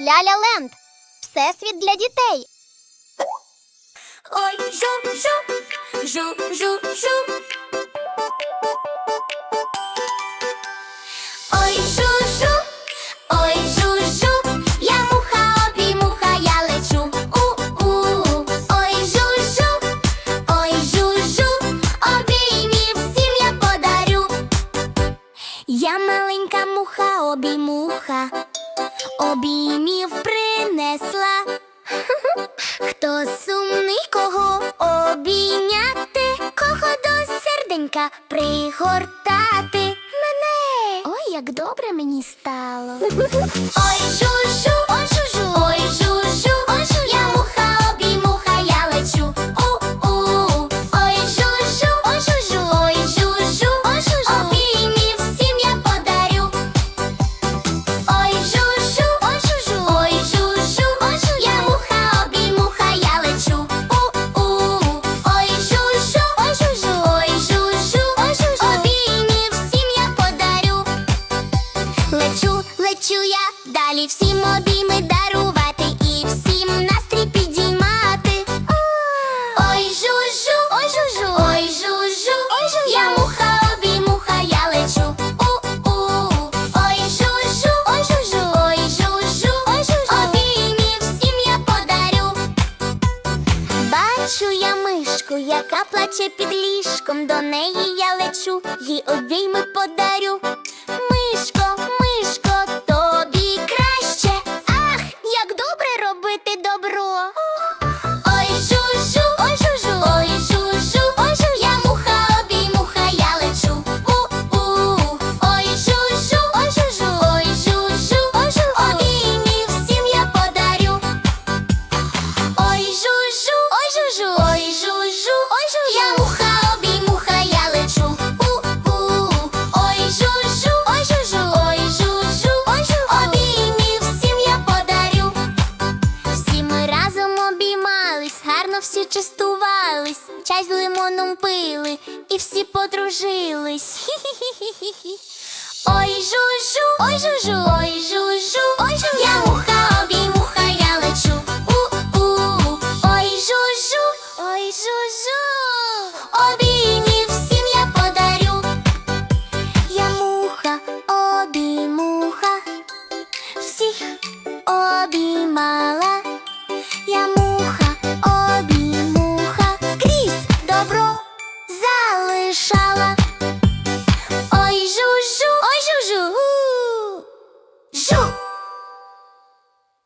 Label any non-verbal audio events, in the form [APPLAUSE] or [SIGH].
Ляля Ленд. Всесвіт для дітей. Ой, жу, жу, жу, жу, жу. Ой, жу, жу, ой, жу, жу. Я муха, обіймуха, я лечу. У-у. Ой, жу, жу, ой, жу, жу. Обіймів всім я подарю. Я маленька муха, обіймуха. Обіймів принесла. [LAUGHS] Хто сумний, кого обійняти, кого до серденька пригортати мене. Ой, як добре мені стало. [LAUGHS] Ой, Лечу, я, далі всім обійми дарувати і всім настрій підіймати. Ой, жу-жу, ой, жу-жу, ой, жу-жу, ой, жу, я муха, обіймуха, я лечу. У-у. Ой, жу-жу, ой, жу-жу, ой, жу-жу, ой, жу-жу, обіймів всім я подарю. Бачу я мишку, яка плаче під ліжком. До неї я лечу, їй обійми подарю. Чай з лимоном пили і всі подружились. Ой, жу-жу, ой, жу-жу, ой, жу-жу, ой, жу, я муха, обіймуха, я лечу. У-у. Ой, жу-жу, ой, жу-жу, обіймів всім я подарю. Я муха, обіймуха, всіх обіймала.